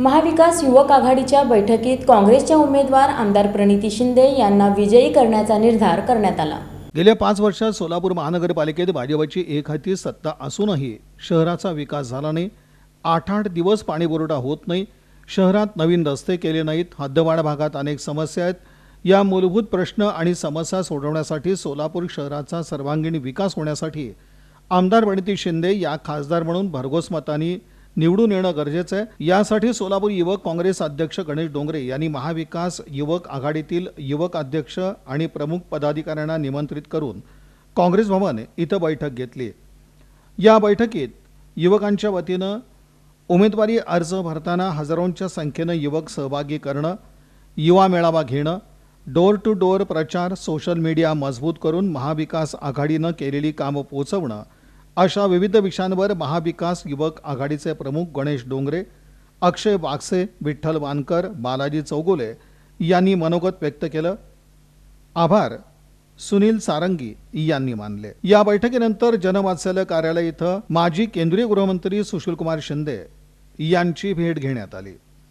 महाविकास युवक आघाडीच्या बैठकीत काँग्रेसच्या उमेदवार आमदार प्रणिती शिंदे यांना विजयी करण्याचा निर्धार करण्यात आला. गेल्या पाच वर्षात सोलापूर महानगरपालिकेत भाजपची एक हाती सत्ता असूनही शहराचा विकास झाला नाही. आठ आठ दिवस पाणीपुरवठा होत नाही. शहरात नवीन रस्ते केले नाहीत. हद्दवाढ भागात अनेक समस्या आहेत. या मूलभूत प्रश्न आणि समस्या सोडवण्यासाठी सोलापूर शहराचा सर्वांगीण विकास होण्यासाठी आमदार प्रणिती शिंदे या खासदार म्हणून भरघोस मतांनी निवडून येणं गरजेचं आहे. यासाठी सोलापूर युवक काँग्रेस अध्यक्ष गणेश डोंगरे यांनी महाविकास युवक आघाडीतील युवक अध्यक्ष आणि प्रमुख पदाधिकाऱ्यांना निमंत्रित करून काँग्रेस भवन इथं बैठक घेतली. या बैठकीत युवकांच्या वतीनं उमेदवारी अर्ज भरताना हजारोंच्या संख्येनं युवक सहभागी करणं युवा मेळावा घेणं डोर टू डोर प्रचार सोशल मीडिया मजबूत करून महाविकास आघाडीनं केलेली कामं पोचवणं अशा विविध विषयांवर महाविकास युवक आघाडीचे प्रमुख गणेश डोंगरे अक्षय वागसे विठ्ठल वानकर बालाजी चौगुले यांनी मनोगत व्यक्त केलं. आभार. सुनील सारंगी यांनी मानले. या बैठकीनंतर जनवात्सल्य कार्यालय इथं माजी केंद्रीय गृहमंत्री सुशीलकुमार शिंदे यांची भेट घेण्यात आली.